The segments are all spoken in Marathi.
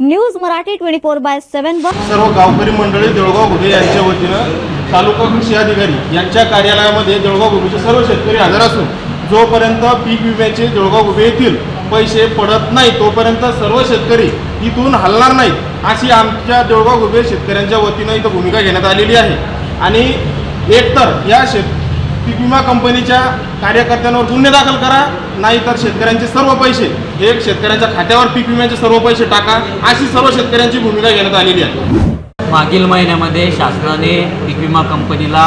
News Marathi twenty four by seven वर. सर्व गावकरी मंडळी देळगाव घुगे यांच्या वतीनं तालुका कृषी अधिकारी यांच्या कार्यालयामध्ये देऊळगाव घुगेचे सर्व शेतकरी हजर असून जोपर्यंत पीक विम्याचे देऊळगाव घुगे येथील पैसे पडत नाही तोपर्यंत सर्व शेतकरी इथून हलणार नाहीत अशी आमच्या जळगाव घुगे शेतकऱ्यांच्या वतीनं इथं भूमिका घेण्यात आलेली आहे. आणि एकतर या शेत पीक विमा कंपनीच्या कार्यकर्त्यांवर गुन्हे दाखल करा नाहीतर शेतकऱ्यांचे सर्व पैसे एक शेतकऱ्यांच्या खात्यावर पीक विम्याचे सर्व पैसे टाका अशी सर्व शेतकऱ्यांची भूमिका घेण्यात आलेली आहे. मागील महिन्यामध्ये शासनाने पीक विमा कंपनीला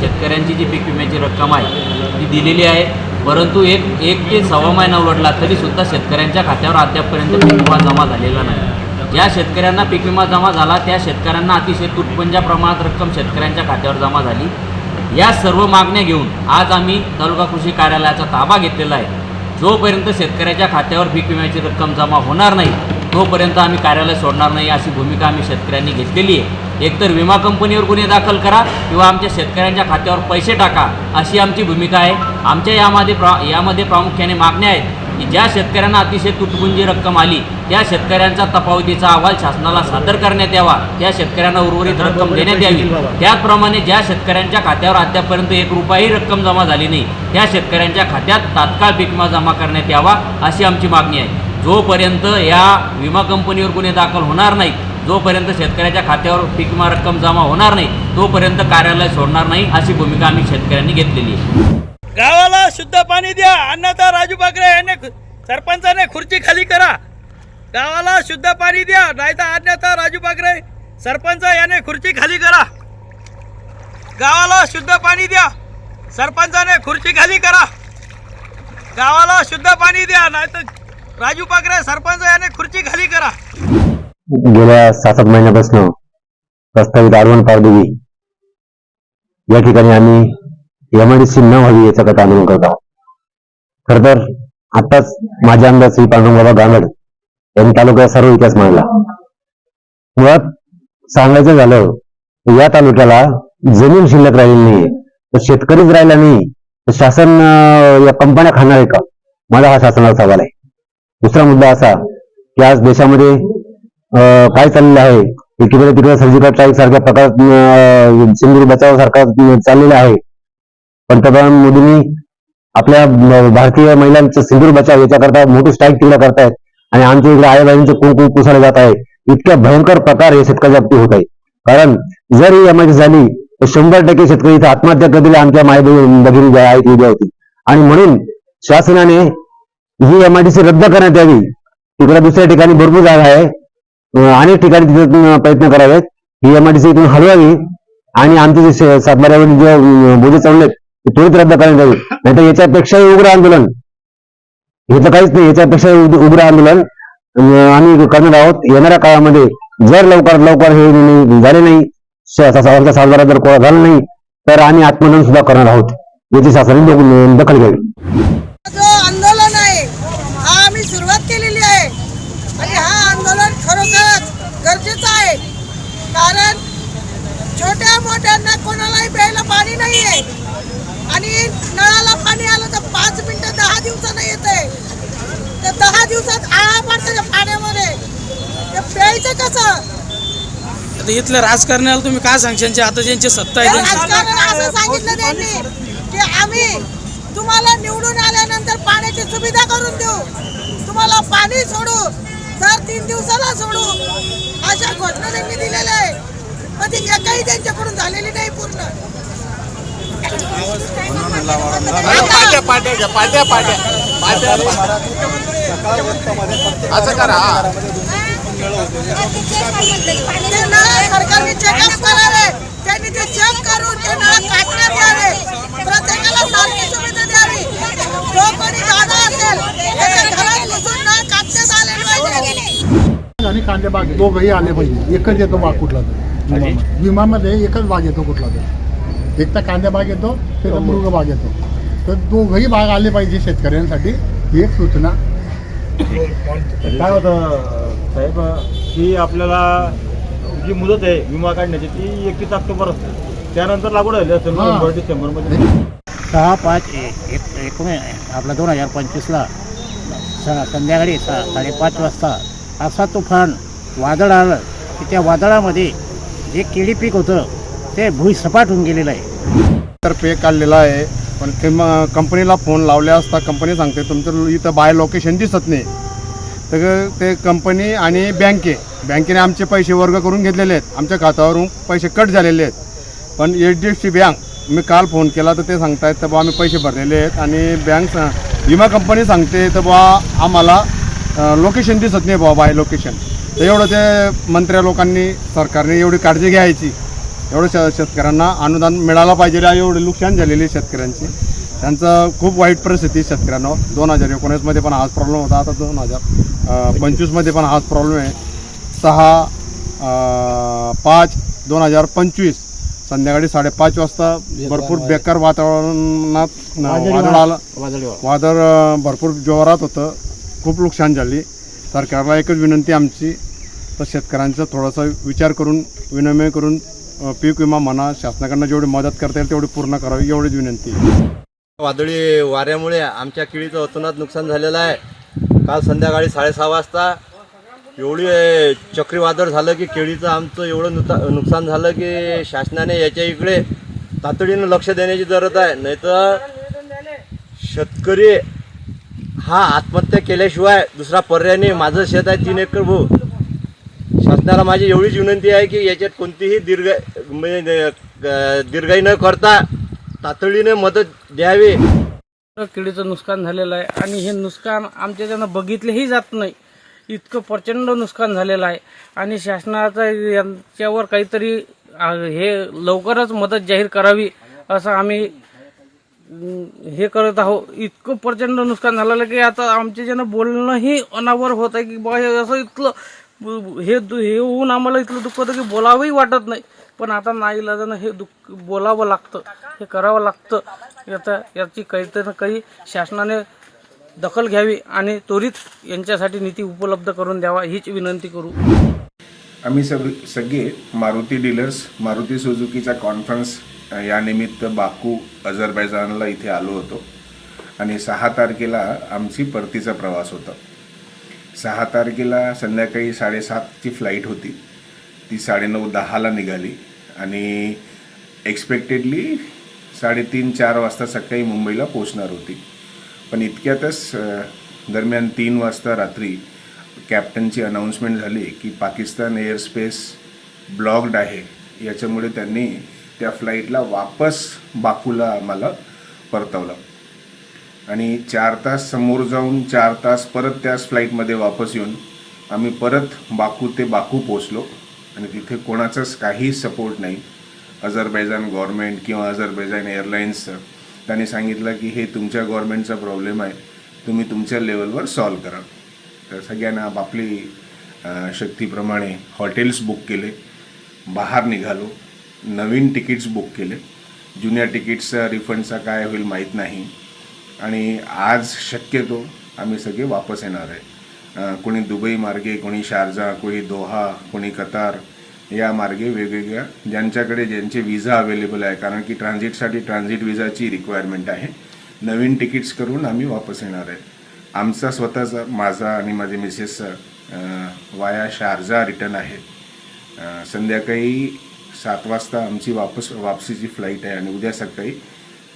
शेतकऱ्यांची जी पीक विम्याची रक्कम आहे ती दिलेली आहे. परंतु एक एक ते सव्वा महिना उलटला तरीसुद्धा शेतकऱ्यांच्या खात्यावर अद्यापपर्यंत पीक विमा जमा झालेला नाही. ज्या शेतकऱ्यांना पीक विमा जमा झाला त्या शेतकऱ्यांना अतिशय तुटपुंजा प्रमाणात रक्कम शेतकऱ्यांच्या खात्यावर जमा झाली. या सर्व मागण्या घेऊन आज आम्ही तालुका कृषी कार्यालयाचा ताबा घेतलेला आहे. जोपर्यंत शेतकऱ्याच्या खात्यावर पीक विम्याची रक्कम जमा होणार नाही तोपर्यंत आम्ही कार्यालय सोडणार नाही अशी भूमिका आम्ही शेतकऱ्यांनी घेतलेली आहे. एकतर विमा कंपनीवर गुन्हे दाखल करा किंवा आमच्या शेतकऱ्यांच्या खात्यावर पैसे टाका अशी आमची भूमिका आहे. आमच्या यामध्ये प्रा यामध्ये प्रामुख्याने मागण्या आहेत. की ज्या शेतकऱ्यांना अतिशय तुटपुंजी रक्कम आली त्या शेतकऱ्यांचा तफावतीचा अहवाल शासनाला सादर करण्यात यावा त्या शेतकऱ्यांना उर्वरित रक्कम देण्यात यावी. त्याचप्रमाणे ज्या शेतकऱ्यांच्या खात्यावर अद्यापर्यंत एक रुपयाही रक्कम जमा झाली नाही त्या शेतकऱ्यांच्या खात्यात तात्काळ पीक विमा जमा करण्यात यावा अशी आमची मागणी आहे. जोपर्यंत या विमा कंपनीवर गुन्हे दाखल होणार नाहीत जोपर्यंत शेतकऱ्याच्या खात्यावर पीक विमा रक्कम जमा होणार नाही तोपर्यंत कार्यालय सोडणार नाही अशी भूमिका आम्ही शेतकऱ्यांनी घेतलेली आहे. गावाला शुद्ध पाणी द्या. अन्नदा राजू बागरे याने सरपंचाने खुर्ची खाली करा. गावाला शुद्ध पाणी द्या. नाहीतर अन्यथा राजू बागरे सरपंच याने खुर्ची खाली करा. गावाला शुद्ध पाणी द्या. सरपंचाने खुर्ची खाली करा. गावाला शुद्ध पाणी द्या. नाहीतर राजू बागरे सरपंच याने खुर्ची खाली करा. गेल्या सात सात महिन्यापासून प्रस्तावित आडवण पारदेवी या ठिकाणी आम्ही एमआयडीसी न व्हावी याचा गट आंदोलन करत आहोत. खर तर आताच माझे आमदार श्री पांडुरंगबाबा गांगड यांनी तालुक्याचा सर्व इतिहास मांडला. मुळात सांगायचं झालं तर या तालुक्याला जमीन शिल्लक राहिलेली नाहीये. तर शेतकरीच राहिला नाही. तर शासन या कंपन्या खाणार आहे का? माझा हा शासनाचा सवाल आहे. दुसरा मुद्दा असा की आज देशामध्ये अं, काय चाललेलं आहे? एकीकडे तिकडे सर्जिकल स्ट्राईक सारख्या प्रकार सिंधुदुर्ग बचाव सारखा चाललेला आहे. पंतप्रधान मोदींनी आपल्या भारतीय महिलांचं सिंदूर बचाव याच्याकरता मोठी स्ट्राईक तिकडे करतायत. आणि आमच्या इकडे आईबाईंचं कुंकू पुसायला जात आहे. इतक्या भयंकर प्रकार हे शेतकऱ्याच्या बाबतीत होत आहे कारण जर ही एमआयटी झाली तर शंभर टक्के शेतकरी इथं आत्महत्या कधीला आमच्या माय भगिनी ज्या आहेत उद्या होती आणि म्हणून शासनाने ही एमआयडीसी रद्द करण्यात यावी. तिकडे दुसऱ्या ठिकाणी भरपूर जागा आहे. अनेक ठिकाणी तिथे प्रयत्न करावेत. ही एमआयडीसी इथून हलवावी. आणि आमचे जे सातबाऱ्यावरील जे बोजे चढलेत ते त्वरित रद्द करण्यात यावी नाहीतर याच्यापेक्षाही उग्र आंदोलन. हे तर काहीच नाही याच्यापेक्षा उग्र आंदोलन. आम्ही करणार आहोत. येणाऱ्या काळामध्ये जर लवकरात लवकर हे निर्णय झाले नाही श- सा- जर कोणा झाला नाही तर आम्ही आत्मदन सुद्धा करणार आहोत. याची शासनाने दखल घ्यावी जो आंदोलन आहे हा आम्ही सुरुवात केलेली आहे आणि हा आंदोलन खरोखरच गरजेचं आहे कारण छोट्या मोठ्यांना कोणालाही प्यायला पाणी नाही आहे आणि नळाला पाणी आलं तर पाच मिनिटं दहा दिवसानं येते तर दहा दिवसात आळा पडतं त्या पाण्यामध्ये ते प्यायचं कसं आता इथल्या राजकारण्याला तुम्ही काय सांगशाल आता ज्यांची सत्ता त्या राजकारणाला असं सांगितलं त्यांनी की आम्ही तुम्हाला निवडून आल्यानंतर पाण्याची सुविधा करून देऊ तुम्हाला पाणी सोडू दर तीन दिवसाला सोडू अशा घोषणा त्यांनी दिलेल्या आहे पण ती एकही त्यांच्याकडून झालेली नाही पूर्ण पाट्या पाट्या घ्या पाट्या पाट्या पाट्या असं करा सरकारने चेकअप करावे त्यांनी ते चेक करून ते नळ काढण्यात यावे प्रत्येकाला सारखी सुविधा द्यावी जो कोणी दादा असेल त्याच्या घरात घुसून नळ काढण्यात आले पाहिजे आणि कांदेबाग दोघंही आले पाहिजे. एकच येतो बाग कुठला तर. विमामध्ये. विमामध्ये एकच बाग येतो कुठला तर. एक तर कांदे बाग येतो ते तर मृग बाग येतो. तर दोघंही बाग आले पाहिजे शेतकऱ्यांसाठी ही एक सूचना. काय होतं साहेब की आपल्याला जी मुदत आहे विमा काढण्याची ती एकतीस ऑक्टोबर असते. त्यानंतर लागू राहिली असेल. नोव्हेंबर डिसेंबरमध्ये. सहा पाच एक आपला दोन हजार पंचवीसला संध्याकाळी सा साडेपाच वाजता असा तुफान वादळ आलं की त्या वादळामध्ये जे केळी पीक होतं ते भुईसपाट होऊन गेलेलं आहे. तर्फे काढलेला आहे. पण ते मग कंपनीला फोन लावले असता कंपनी सांगते तुमचं इथं बाय लोकेशन दिसत नाही. तर ते कंपनी आणि बँके बँकेने आमचे पैसे वर्ग करून घेतलेले आहेत. आमच्या खात्यावरून पैसे कट झालेले आहेत. पण H D F C bank मी काल फोन केला तर ते सांगतायत तर बा आम्ही पैसे भरलेले आहेत आणि बँक विमा कंपनी सांगते तर बा आम्हाला लोकेशन दिसत नाही बा बाय लोकेशन. तर एवढं ते मंत्र्या लोकांनी सरकारने एवढी काळजी घ्यायची. एवढं श शेतकऱ्यांना अनुदान मिळालं पाहिजे आणि एवढे नुकसान झालेली शेतकऱ्यांची. त्यांचं खूप वाईट परिस्थिती शेतकऱ्यांना दोन हजार एकोणीसमध्ये पण हाच प्रॉब्लेम होता. आता दोन हजार पंचवीसमध्ये पण हाच प्रॉब्लेम आहे. सहा पाच दोन हजार पंचवीस. संध्याकाळी साडेपाच वाजता भरपूर बेकार वातावरणात वादळ आलं. वादळी भरपूर जोरात होतं. खूप नुकसान झाली. सरकारला एकच विनंती आमची. तर शेतकऱ्यांचा थोडासा विचार करून विनिमय करून पीक विमा म्हणा शासनाकडनं जेवढी मदत करता येईल तेवढी पूर्ण करावी एवढीच विनंती वादळी वाऱ्यामुळे आमच्या केळीचं अतोनात नुकसान झालेलं आहे. काल संध्याकाळी साडेसहा वाजता एवढी चक्रीवादळ झालं की केळीचं आमचं एवढं नुता नुकसान झालं की शासनाने याच्या इकडे तातडीनं लक्ष देण्याची गरज आहे. नाहीतर शेतकरी हा आत्महत्या केल्याशिवाय दुसरा पर्याय नाही. माझं शेत आहे तीन एकर भाऊ शासनाला माझी एवढीच विनंती आहे की याच्यात कोणतीही दीर्घ म्हणजे दीर्घाई न करता तातडीने मदत द्यावी. किडीचं नुकसान झालेलं आहे आणि हे नुकसान आमच्या बघितलेही जात नाही इतकं प्रचंड नुकसान झालेलं आहे. आणि शासनाचा यांच्यावर काहीतरी हे लवकरच मदत जाहीर करावी असं आम्ही हे करत आहोत. इतकं प्रचंड नुकसान झालेलं की आता आमच्या ज्यानं बोलणंही अनावर होत आहे की बा हे असं इतकं हे दु- हे होऊन आम्हाला इथलं दुःख होतं की बोलावंही वाटत नाही. पण आता नाईलाजानं हे दुःख बोलावं लागतं. हे करावं लागतं. याचा याची काहीतरी ना काही शासनाने दखल घ्यावी आणि त्वरित यांच्यासाठी निधी उपलब्ध करून द्यावा हीच विनंती करू. आम्ही सग सगळे मारुती डीलर्स मारुती सुझुकीचा कॉन्फरन्स यानिमित्त बाकू अझरबैजानला इथे आलो होतो. आणि सहा तारखेला आमची परतीचा प्रवास होता. सहा तारखेला संध्याकाळी साडेसातची फ्लाईट होती. ती साडेनऊ दहाला निघाली आणि एक्सपेक्टेडली साडेतीन चार वाजता सकाळी मुंबईला पोचणार होती. पण इतक्यातच दरम्यान तीन वाजता रात्री कॅप्टनची अनाऊन्समेंट झाली की पाकिस्तान एअरस्पेस ब्लॉक्ड आहे. याच्यामुळे त्यांनी त्या फ्लाईटला वापस बाकूला आम्हाला परतवलं. आणि चार तास समोर जाऊन चार तास परत त्याच फ्लाईटमध्ये वापस येऊन आम्ही परत बाकू ते बाकू पोचलो आणि तिथे कोणाचाच काही सपोर्ट नाही. अझरबैजान गव्हर्मेंट किंवा अझरबैजान एअरलाईन्सचं त्यांनी सांगितलं की हे तुमच्या गव्हर्मेंटचा प्रॉब्लेम आहे. तुम्ही तुमच्या लेवलवर सॉल्व करा. तर सगळ्यांना आपली शक्तीप्रमाणे हॉटेल्स बुक केले. बाहेर निघालो. नवीन तिकीट्स बुक केले. जुन्या तिकीट्सचा रिफंडचा काय होईल माहीत नाही. आणि आज शक्यतो आम्ही सगळे वापस येणार आहे. कोणी दुबई मार्गे कोणी शारजा कोणी दोहा कोणी कतार या मार्गे वेगवेगळ्या ज्यांच्याकडे ज्यांचे विजा अवेलेबल आहे. कारण की ट्रान्झिटसाठी ट्रान्झिट विजाची रिक्वायरमेंट आहे. नवीन तिकीट्स करून आम्ही वापस येणार आहे. आमचा स्वतःचा माझा आणि माझे मिसेसचा वाया शारजा रिटर्न आहे. संध्याकाळी सात वाजता आमची वापस वापसीची फ्लाईट आहे आणि उद्या सकाळी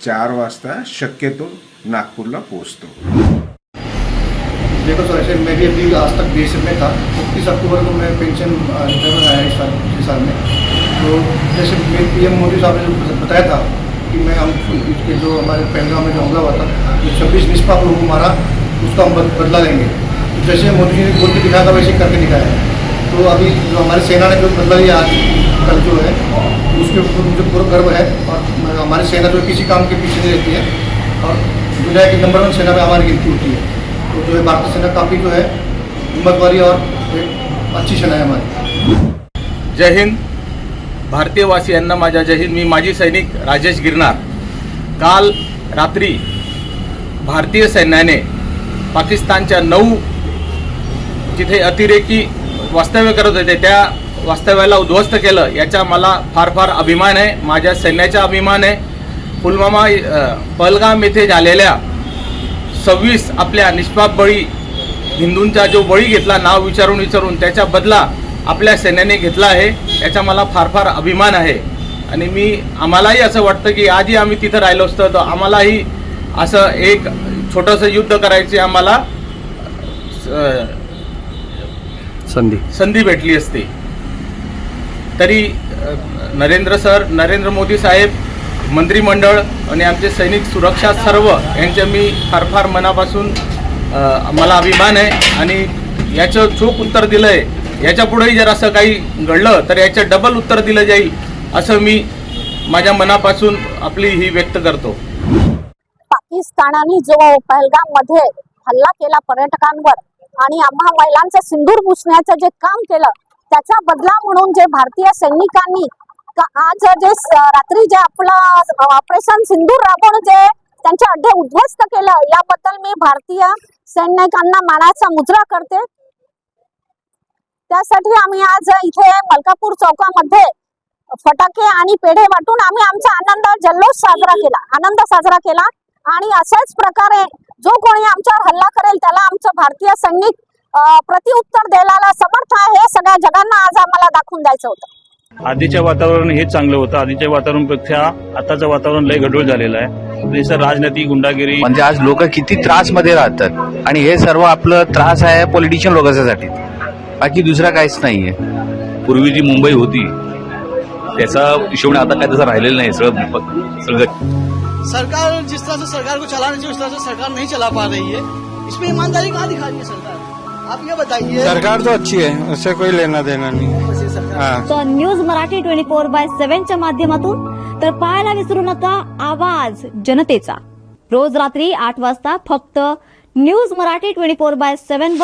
चार वाजता शक्यतो नागपूरला पोहोचतो. देखो सर, ऐसे मैं भी अभी आज तक बी में था। इकतीस अक्टूबर को मैं पेंशन रिटायरमेंट आया इस साल पिछले साल में। तो जैसे मेरे पी एम मोदी साहब ने जो बताया था कि मैं हम इसके जो हमारे पहलगाम में जो हमला हुआ था, जो छब्बीस निष्पाप लोगों को मारा, उसका हम बदला लेंगे। तो जैसे मोदी जी ने बोल के दिखाया था, वैसे करके दिखाया तो अभी जो हमारी सेना ने जो बदला लिया आज, कल जो है, उसके ऊपर मुझे पूरा गर्व है और हमारी सेना जो किसी काम के पीछे नहीं रहती है। और दुनिया की नंबर वन सेना में हमारी गिनती होती है तो जो है भारतीय सेना काफ़ी जो है हिम्मत वाली और एक अच्छी सेना है हमारी। जय हिंद। भारतीय वासियांना माझ्या जय हिंद. मी माजी सैनिक राजेश गिरनार. काल रात्री भारतीय सैन्याने पाकिस्तानच्या नऊ जिथे अतिरेकी वास्तव्य करत होते त्या वास्तव्याला उद्ध्वस्त केलं. याचा मला फार फार अभिमान आहे. माझ्या सैन्याचा अभिमान आहे. पुलवामा अ, पहलगाम येथे झालेल्या सव्वीस आपल्या निष्पाप बळी हिंदूंचा जो बळी घेतला नाव विचारून विचारून त्याचा बदला आपल्या सैन्याने घेतला आहे. याचा मला फार फार अभिमान आहे. आणि मी आम्हालाही असं वाटतं की आजही आम्ही तिथं राहिलो असतो तर आम्हालाही असं एक छोटंसं युद्ध करायची आम्हाला संधी. संधी भेटली असती. तरी नरेंद्र सर नरेंद्र मोदी साहेब मंत्रिमंडळ आणि आमचे सैनिक सुरक्षा सर्व यांचे मी फार फार मनापासून मला अभिमान आहे. आणि याचं चोख उत्तर दिलं आहे याच्यापुढेही जर असं काही घडलं तर याचं डबल उत्तर दिलं जाईल असं मी माझ्या मनापासून आपली ही व्यक्त करतो. पाकिस्तानाने जो पहलगाममध्ये हल्ला केला पर्यटकांवर आणि आम्हा महिलांचं सिंदूर पुसण्याचं जे काम केलं त्याचा बदला म्हणून जे भारतीय सैनिकांनी आज जे रात्री जे आपलं ऑपरेशन सिंधू राबवून जे त्यांचे अड्डे उद्ध्वस्त केलं याबद्दल मी भारतीय सैनिकांना मानाचा मुजरा करते. त्यासाठी आम्ही आज इथे मलकापूर चौकामध्ये फटाके आणि पेढे वाटून आम्ही आमचा आनंद जल्लोष साजरा केला आनंद साजरा केला. आणि अशाच प्रकारे जो कोणी आमच्यावर हल्ला करेल त्याला आमचं भारतीय सैनिक प्रतिउत्तर द्यायला समर्थ आहे हे सगळ्या जगांना आज आम्हाला दाखवून द्यायचं होतं. आधीच्या वातावरण हे चांगलं होतं. आधीच्या वातावरणापेक्षा आताचं वातावरण लय गडबड झालेलं आहे. जसं राजनीती गुंडागिरी. म्हणजे आज लोक किती त्रासमध्ये राहतात. आणि हे सर्व आपलं त्रास आहे पॉलिटिशियन लोकांसाठी बाकी दुसरा काहीच नाहीये. पूर्वी जी मुंबई होती त्याचा हिशोब आता काय तसं राहिलेलं नाही सगळं सगळं सरकार जिस तरह से सरकार को चलाना चाहिए उस तरह से सरकार नहीं चला पा रही है। इसमें ईमानदारी कहाँ दिखा रही है सरकार? आप ये बताइए। सरकार तो अच्छी है उससे कोई लेना देना नहीं हाँ। तर news Marathi twenty four by सेव्हनच्या माध्यमातून तर पाहायला विसरू नका आवाज जनतेचा. रोज रात्री आठ वाजता फक्त news Marathi twenty four by seven वर